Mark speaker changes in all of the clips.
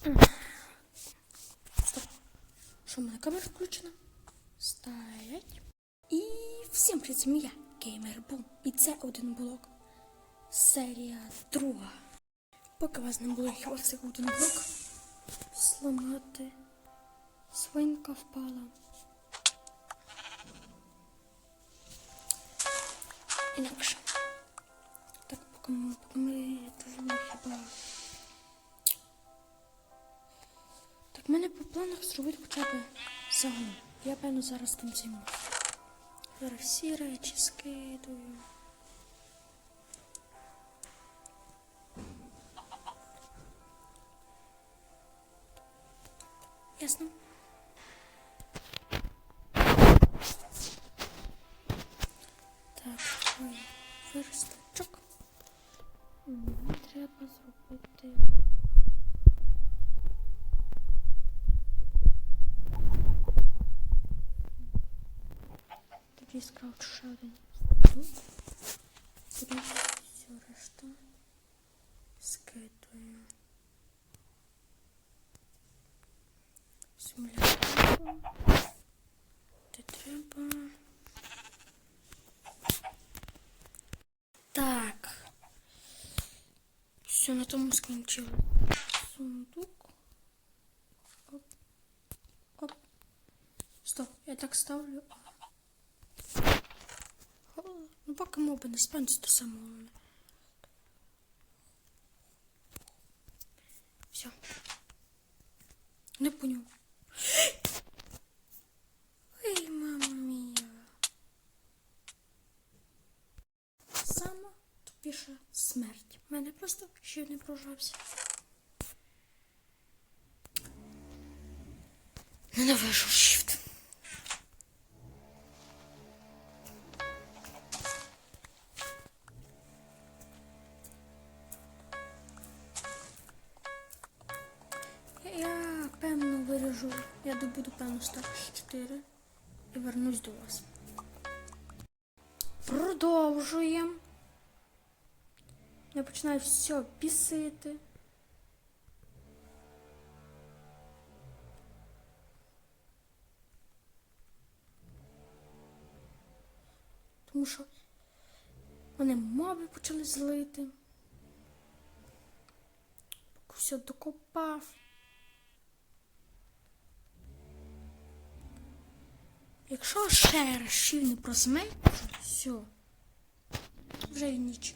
Speaker 1: Стоп. Що в мене камера включена? Стоять. І всім привіт, це я, Геймер Бум. І це один блок. Серія друга. Поки вас не було, хіба цей один блок зламати. Свинка впала. Інакше. Так, поки ми, поки ми хіба. Мене по планах зробити хоча б загон. Я певно зараз тим займусь. Зараз всі речі скидую. Ясно. Так. Мені треба зробити. Тоді скрафчу ще один. Тут. Тоді всю решту скидую. Симулятор. Де треба. Так. Все, на тому скінчили. Сундук. Оп. Оп. Стоп, я так ставлю. Ну, поки моби не спанці, то головне. Все. Не поняв. Ой, мама мія. Сама тупіша смерть. У мене просто ще не прожався. Ненавижу певно. Я добуду певно статус 4 і вернусь до вас. Продовжуємо. Я починаю все пісити. Тому що вони моби почали злити. Все докопав. Якщо ще раз не просме, все. Вже ніч.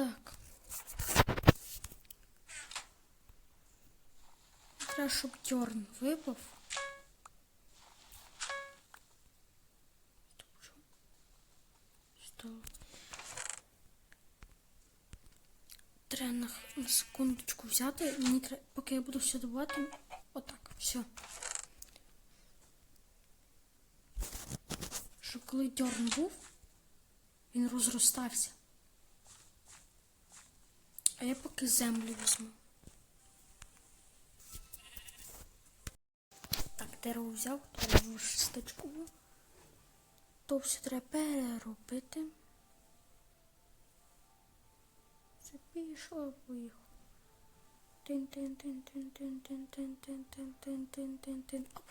Speaker 1: Так. Треба, щоб дьорн випав. Що? Треба на, на секундочку взяти. Мені треба, поки я буду все добувати. Отак, все. Щоб коли дьорн був, він розростався. А я поки землю візьму. Так, дерево взяв, дерево шесточку. То все треба переробити. Це пішло, поїхав. Тин-тин-тин-тин-тин-тин-тин-тин-тин-тин-тин. Оп.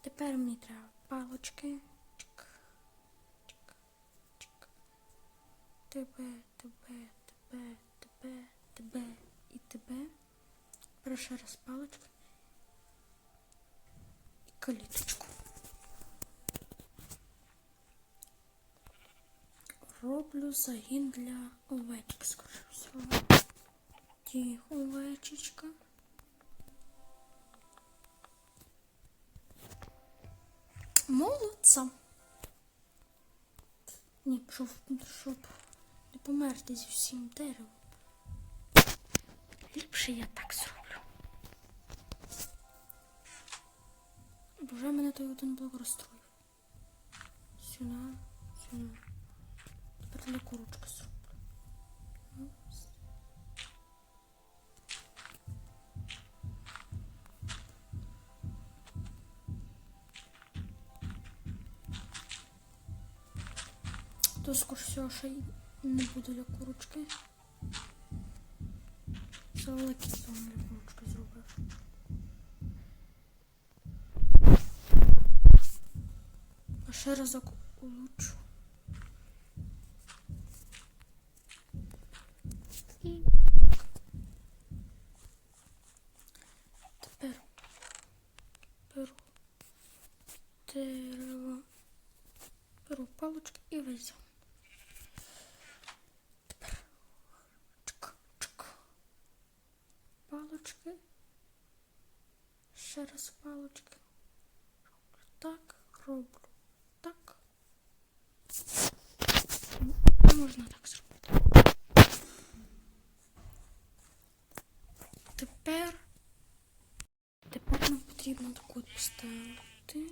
Speaker 1: Тепер мені треба палочки. Чик. Чик. Тебе, тебе, тебе, тебе, тебе і тебе. Перша раз паличка. І каліточку. Роблю загін для овечок, скоріше всього. Тихо, овечечка. Молодця. Ні, щоб, щоб не померти зі всім деревом. Ліпше я так зроблю. Боже, мене той один блок розстроїв. Сюди, сюди. Тепер для курочки зроблю. Скоріш всього ще не буде для курочки. Зон для курочки зробив. А ще разок улучшу. І тепер беру дерево, беру палочки і везу. Тепер чик, чик. Палочки. Ще раз палочки. Роблю так, роблю так. Можна так зробити. Тепер. Тепер нам потрібно таку поставити.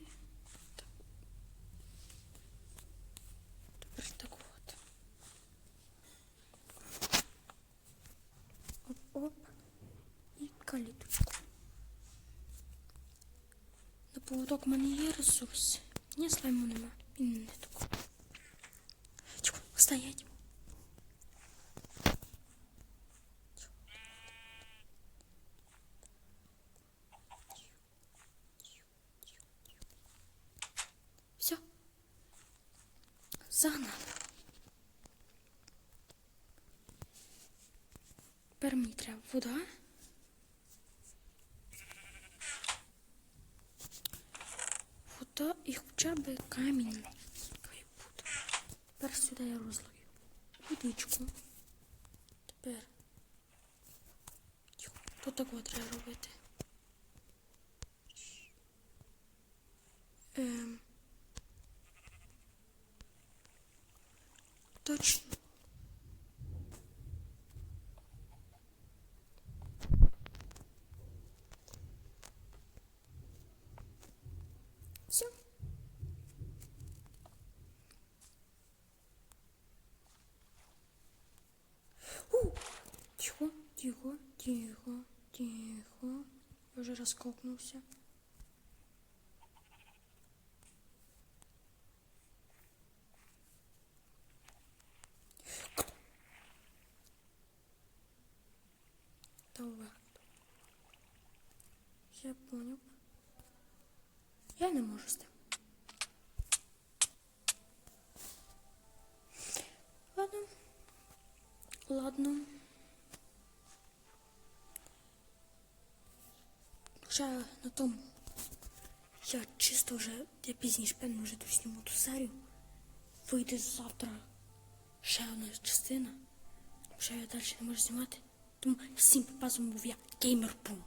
Speaker 1: Так. Тепер так от. Оп-оп. І каліточку. На поводок в мене є ресурс. Ні, слайму нема. І не таку. Чого? Стоять. Все. Загнали. Тепер мені треба вода. Вода і хоча б камінь. Тепер сюди я розлию. Водичку. Тепер. Тьху, Тут так треба робити. Ем. Точно. Все. У! Тихо, тихо, тихо. Я вже розкокнувся. Давай. Я понял. Я не можу з тим. Ладно. Ладно. Хоча на тому я чисто вже я пізніше певно вже тут зніму ту серію. Вийде завтра ще одна частина. Ще я далі не можу знімати. Тому всім попазом був я Геймер Бум.